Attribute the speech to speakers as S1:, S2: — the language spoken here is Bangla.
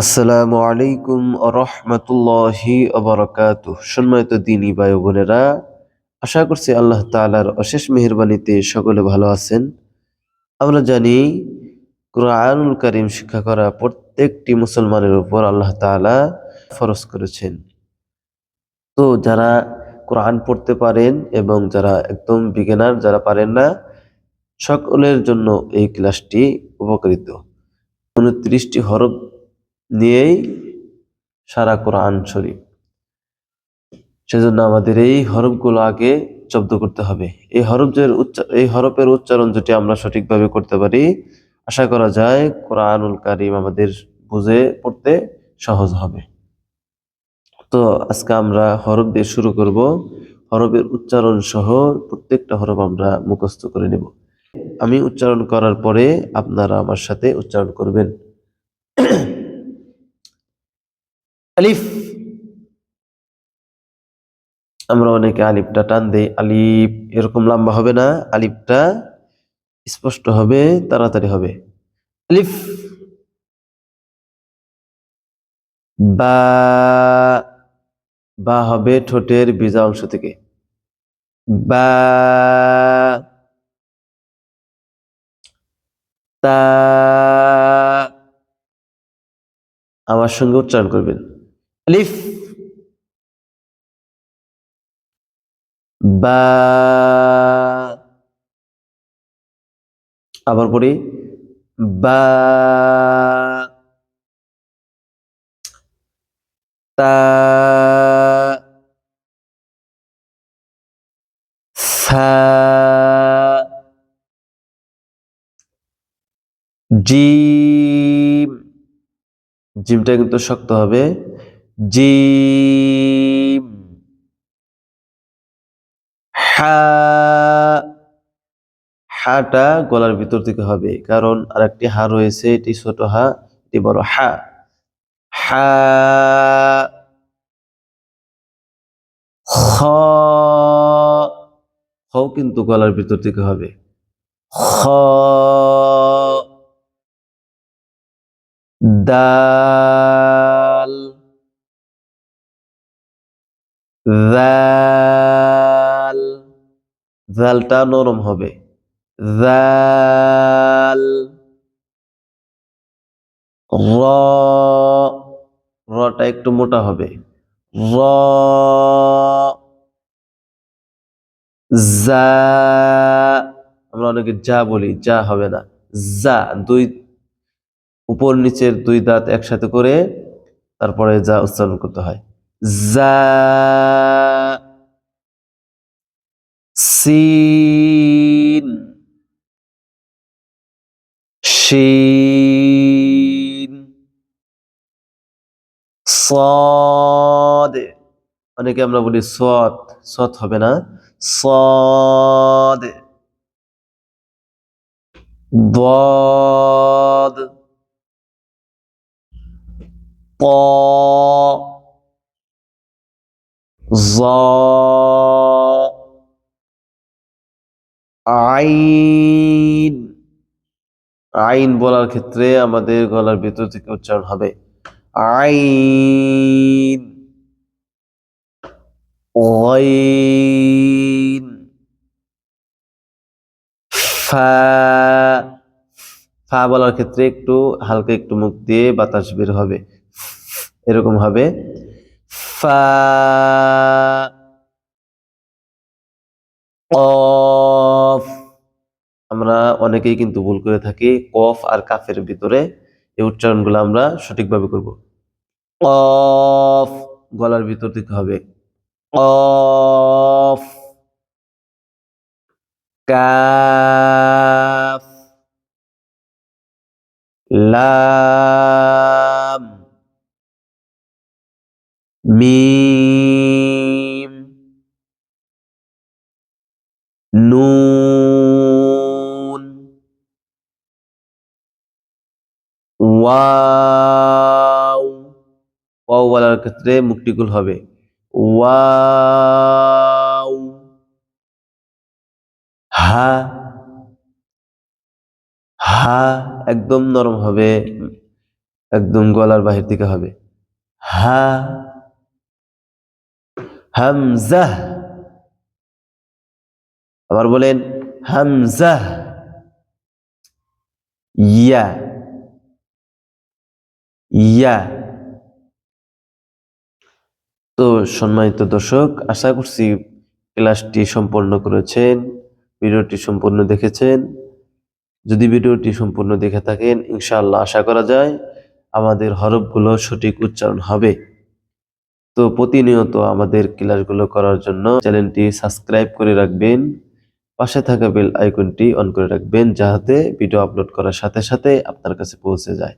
S1: আসসালামু আলাইকুম রহমতুল্লাহি অবরাকাত সম্মানিত দিনী ভাই বোনেরা, আশা করছি আল্লাহ তাআলার অশেষ মেহেরবানিতে সকলে ভালো আছেন। আমরা জানি, কোরআনুল করিম শিক্ষা করা প্রত্যেকটি মুসলমানের উপর আল্লাহ তাআলা ফরজ করেছেন। তো যারা কোরআন পড়তে পারেন এবং যারা একদম বিগিনার যারা পারেন না, সকলের জন্য এই ক্লাসটি উপকৃত। উনত্রিশটি হরফ নিয়েই সারা কোরআন শরীফ। সেজন্য আমাদের এই হরফগুলো আগে জব্দ করতে হবে। এই হরফের এই হরফের উচ্চারণ যদি আমরা সঠিকভাবে করতে পারি, আশা করা যায় কোরআনুল কারিম আমাদের বুঝে পড়তে সহজ হবে। তো আজকে আমরা হরফ দিয়ে শুরু করব। হরফের উচ্চারণ সহ প্রত্যেকটা হরফ আমরা মুখস্থ করে নেব। আমি উচ্চারণ করার পরে আপনারা আমার সাথে উচ্চারণ করবেন। আলিফ। আমরা অনেকে আলিফটা টান দেই, আলিফ এরকম লম্বা হবে না, আলিফটা স্পষ্ট হবে, তাড়াতাড়ি হবে। আলিফ। বা বা হবে ঠোঁটের বিজা অংশ থেকে। বা, তা, আমার সঙ্গে উচ্চারণ করবেন। আলিফ বা আবার পড়ি। বা তা সা জিম। জিমটা কিন্তু শক্ত হবে। জিম। হাটা গলার ভিতর থেকে হবে, কারণ আরেকটি হা রয়েছে, এটি ছোট হা, এটি বড় হা। হা। খ। কিন্তু গলার ভিতর থেকে হবে। খ। দাল জাল, জালটা নরম হবে। জাল, র, রটা একটু মোটা হবে। র যা আমরা অনেকে যা বলি যা হবে না। যা দুই, উপর নিচের দুই দাঁত একসাথে করে তারপরে যা উচ্চারণ করতে হয়। যা সিন শিন সদ অনেকে আমরা বলি সৎ সৎ হবে না সদ ضاد ط আইন আইন বলার ক্ষেত্রে আমাদের গলার ভিতর থেকে উচ্চারণ হবে আইন। ওয়াইন ফা। ফা বলার ক্ষেত্রে একটু হালকা একটু মুখ দিয়ে বাতাস বের হবে। এরকম হবে ফা কফ আমরা অনেকেই কিন্তু ভুল করে থাকি। কফ আর কাফের ভিতরে এই উচ্চারণগুলো আমরা সঠিকভাবে করব। কফ গলার ভিতর থেকে হবে। কফ কাফ লাম মিম নুন ওয়াও ওয়াও বলার ক্ষেত্রে গোল হবে। ওয়াও হা। হা একদম নরম হবে। একদম গলার বাহির দিকে হবে। হা। হামজা আবার বলেন হামজা ইয়া। ইয়া। তো সম্মানিত দর্শক, আশা করছি ক্লাসটি সম্পন্ন করেছেন, ভিডিওটি সম্পূর্ণ দেখেছেন। যদি ভিডিওটি সম্পূর্ণ দেখে থাকেন, ইনশাআল্লাহ আশা করা যায় আমাদের হরফগুলো সঠিক উচ্চারণ হবে। তো প্রতিনিয়ত আমাদের ক্লাসগুলো করার জন্য চ্যানেলটি সাবস্ক্রাইব করে রাখবেন। পাশে থাকা বেল আইকনটি অন করে রাখবেন যাহাতে ভিডিও আপলোড করার সাথে সাথে আপনার কাছে পৌঁছে যায়।